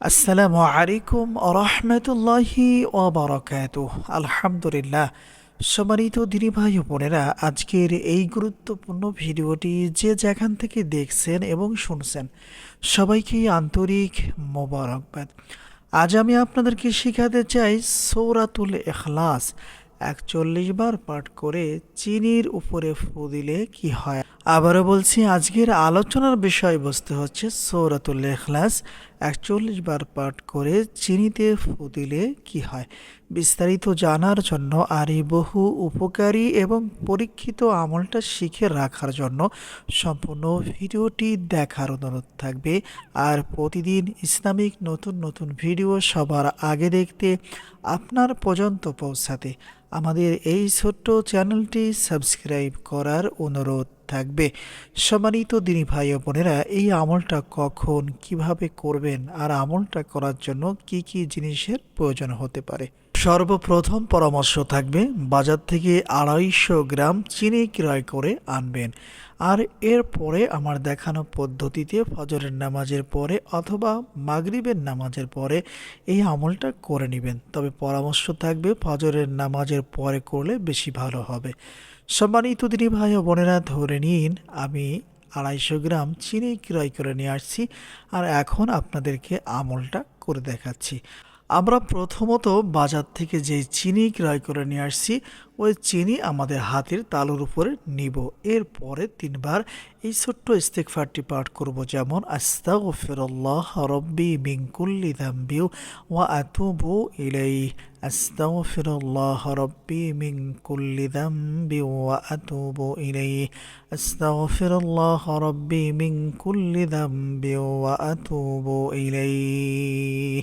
আসসালামু আলাইকুম রহমতুল্লাহি ওবরাকাত আলহামদুলিল্লাহ। সম্মানিত দিনী ভাই বোনেরা, আজকের এই গুরুত্বপূর্ণ ভিডিওটি যে যেখান থেকে দেখছেন এবং শুনছেন, সবাইকে আন্তরিক মোবারকবাদ। আজ আমি আপনাদেরকে শেখাতে চাই সৌরাতুল এখলাস একচল্লিশ বার পাঠ করে চিনির উপরে ফু দিলে কি হয়? আবারও বলছি, আজকের আলোচনার বিষয়বস্তু হচ্ছে সৌরাতুল এখলাস একচল্লিশ বার পাঠ করে চিনিতে ফু দিলে কি হয়? বিস্তারিত জানার জন্য আর এই বহু উপকারী এবং পরীক্ষিত আমলটা শিখে রাখার জন্য সম্পূর্ণ ভিডিওটি দেখার অনুরোধ থাকবে। আর প্রতিদিন ইসলামিক নতুন নতুন ভিডিও সবার আগে দেখতে আপনার পর্যন্ত পৌঁছাতে আমাদের এই ছোট্ট চ্যানেলটি সাবস্ক্রাইব করার অনুরোধ থাকবে। সম্মানিত দিনী ভাই ও বোনেরা, এই আমলটা কখন, কীভাবে করবেন, আর আমলটা করার জন্য কি কি জিনিসের প্রয়োজন হতে পারে? সর্বপ্রথম পরামর্শ থাকবে বাজার থেকে আড়াইশো গ্রাম চিনি ক্রয় করে আনবেন। আর এর পরে আমার দেখানো পদ্ধতিতে ফজরের নামাজের পরে অথবা মাগরিবের নামাজের পরে এই আমলটা করে নেবেন। তবে পরামর্শ থাকবে ফজরের নামাজের পরে করলে বেশি ভালো হবে। সম্মানিত দিনী ভাই ও বোনেরা, ধরে নিন আমি আড়াইশো গ্রাম চিনি ক্রয় করে নিয়ে আসছি আর এখন আপনাদেরকে আমলটা করে দেখাচ্ছি। আমরা প্রথমত বাজার থেকে যে চিনি ক্রয় করে নিয়ে আসছি, ওই চিনি আমাদের হাতের তালুর উপরে নিব। এরপরে তিনবার এই ছোট্ট ইস্তেকফারটি পাঠ করব যেমন, আস্তাগফিরুল্লাহ রব্বি মিন কুল্লি যামবি ওয়া আতুবু ইলাইহি। আস্তাগফিরুল্লাহ রব্বি মিন কুল্লি যামবি ওয়া আতুবু ইলাইহি। আস্তাগফিরুল্লাহ রব্বি মিন কুল্লি যামবি ওয়া আতুবু ইলাইহি।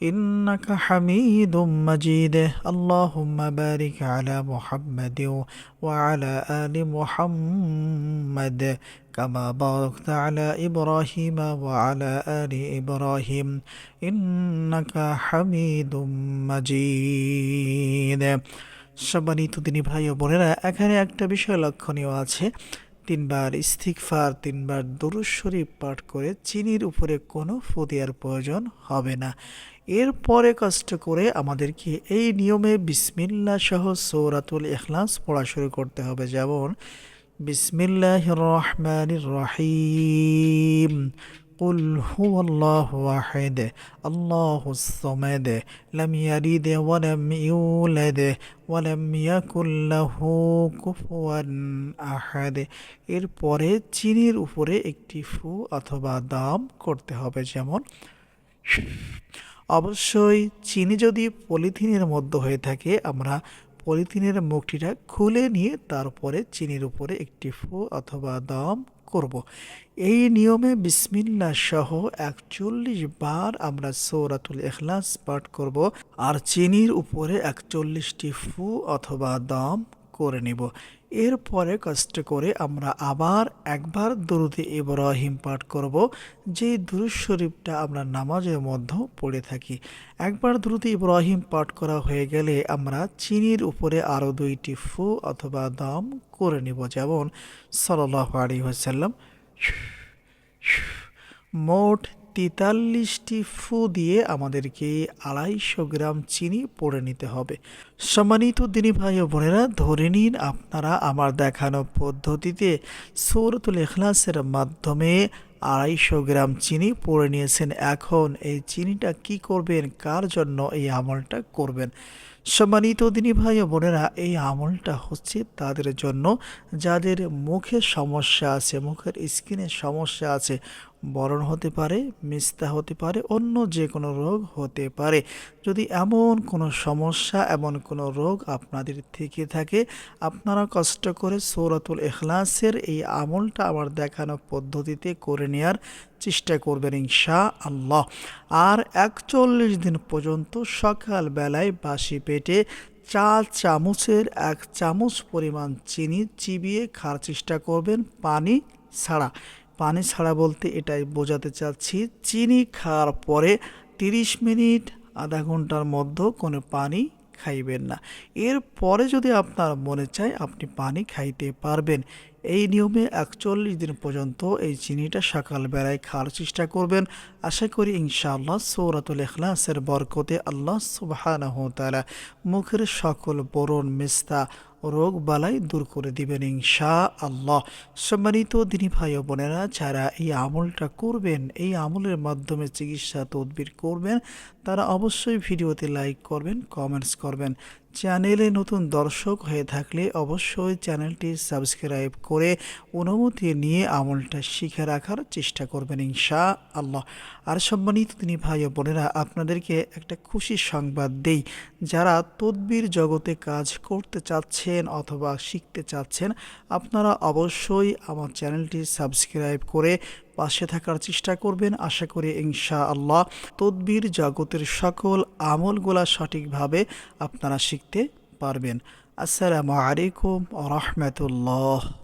إنك حميد مجيد اللهم بارك على محمد وعلى آل محمد كما باركت على إبراهيم وعلى آل إبراهيم إنك حميد مجيد সম্মানিত তিনি ভাই ও বোনেরা এখানে একটা বিষয় লক্ষণীয় আছে তিনবার ইস্তিকফার তিনবার দরুদ শরীফ পাঠ করে চিনির উপরে কোনো ফদিয়ার প্রয়োজন হবে না এরপরে কষ্ট করে আমাদেরকে এই নিয়মে বিসমিল্লা সহ সৌরাতুল ইখলাস পড়া শুরু করতে হবে যেমন বিসমিল্লাহ রহমান রহিম قل هو الله واحد الله الصمد لم يلد ولم يولد ولم يكن له كفوا আহাদ এরপরে চিনির উপরে একটি ফু অথবা দাম করতে হবে যেমন অবশ্যই চিনি যদি পলিথিনের মধ্যে হয়ে থাকে, আমরা পলিথিনের মুখটিটা খুলে নিয়ে তারপরে চিনির উপরে একটি ফু অথবা দম করব। এই নিয়মে বিসমিল্লা সহ একচল্লিশ বার আমরা সৌরাতুল এখলাস পাঠ করব আর চিনির উপরে একচল্লিশটি ফু অথবা দম করে নিব এরপরে কষ্ট করে আমরা আবার একবার দরুদে ইব্রাহিম পাঠ করব, যে দুরুদ শরীফটা আমরা নামাজের মধ্যে পড়ে থাকি। একবার দ্রুত ইব্রাহিম পাঠ করা হয়ে গেলে আমরা চিনির উপরে আরও দুইটি ফু অথবা দম করে নিব, যেমন সাল্লাহ আলী হাসাল্লাম মোট তেতাল্লিশটি ফু দিয়ে আমাদেরকে আড়াইশো গ্রাম চিনি পড়ে নিতে হবে। সম্মানিত দিনী ভাই ও বোনেরা, ধরে নিন আপনারা আমার দেখানো পদ্ধতিতে সৌরতুল এখলাসের মাধ্যমে আড়াইশো গ্রাম চিনি পড়ে নিয়েছেন। এখন এই চিনিটা কি করবেন? কার জন্য এই আমলটা করবেন? সম্মানিত দিনী ভাই ও বোনেরা, এই আমলটা হচ্ছে তাদের জন্য, যাদের মুখে সমস্যা আছে, মুখের স্কিনের সমস্যা আছে বরণ হতে পারে মিস্তা হতে পারে, অন্য যে কোনো রোগ হতে পারে। যদি এমন কোনো সমস্যা, এমন কোনো রোগ আপনাদের থেকে থাকে, আপনারা কষ্ট করে সৌরাতুল এখলাসের এই আমলটা আমার দেখানো পদ্ধতিতে করে নেওয়ার চেষ্টা করবেন ইনশা আল্লাহ আর একচল্লিশ দিন পর্যন্ত সকাল বেলায় বাসি পেটে চা চামচের এক চামচ পরিমাণ চিনি চিবিয়ে খাওয়ার চেষ্টা করবেন, পানি ছাড়া। পানি ছাড়া বলতে এটাই বোঝাতে চাচ্ছি, চিনি খাওয়ার পরে তিরিশ মিনিট আধা ঘণ্টার মধ্যে কোনো পানি খাইবেন না। এর পরে যদি আপনার মনে চায় আপনি পানি খাইতে পারবেন। এই নিয়মে একচল্লিশ দিন পর্যন্ত এই চিনিটা সকালবেলায় খাওয়ার চেষ্টা করবেন। আশা করি ইনশাআল্লাহ সৌরাতুল ইখলাসের বরকতে আল্লাহ তাআলা মুখের সকল বরণ, মিস্তা রোগ বালাই দূর করে দিবেন ইনশা আল্লাহ সম্মানিত দিনী ভাই ও বোনেরা, যারা এই আমলটা করবেন, এই আমলের মাধ্যমে চিকিৎসা তদবির করবেন, তারা অবশ্যই ভিডিওতে লাইক করবেন, কমেন্টস করবেন। চ্যানেলে নতুন দর্শক হয়ে থাকলে অবশ্যই চ্যানেলটি সাবস্ক্রাইব করে অনুমতি নিয়ে আমলটা শিখে রাখার চেষ্টা করবেন ইনশা আল্লাহ আর সম্মানিত তিনি ভাই ও বোনেরা, আপনাদেরকে একটা খুশি সংবাদ দেই। যারা তদবির জগতে কাজ করতে চাচ্ছেন অথবা শিখতে চাচ্ছেন, আপনারা অবশ্যই আমার চ্যানেলটি সাবস্ক্রাইব করে পাশে থাকার চেষ্টা করবেন। আশা করি ইনশা আল্লাহ তদ্বির জগতের সকল আমলগুলা সঠিকভাবে আপনারা শিখতে পারবেন। আসসালামু আলাইকুম রহমতুল্লাহ।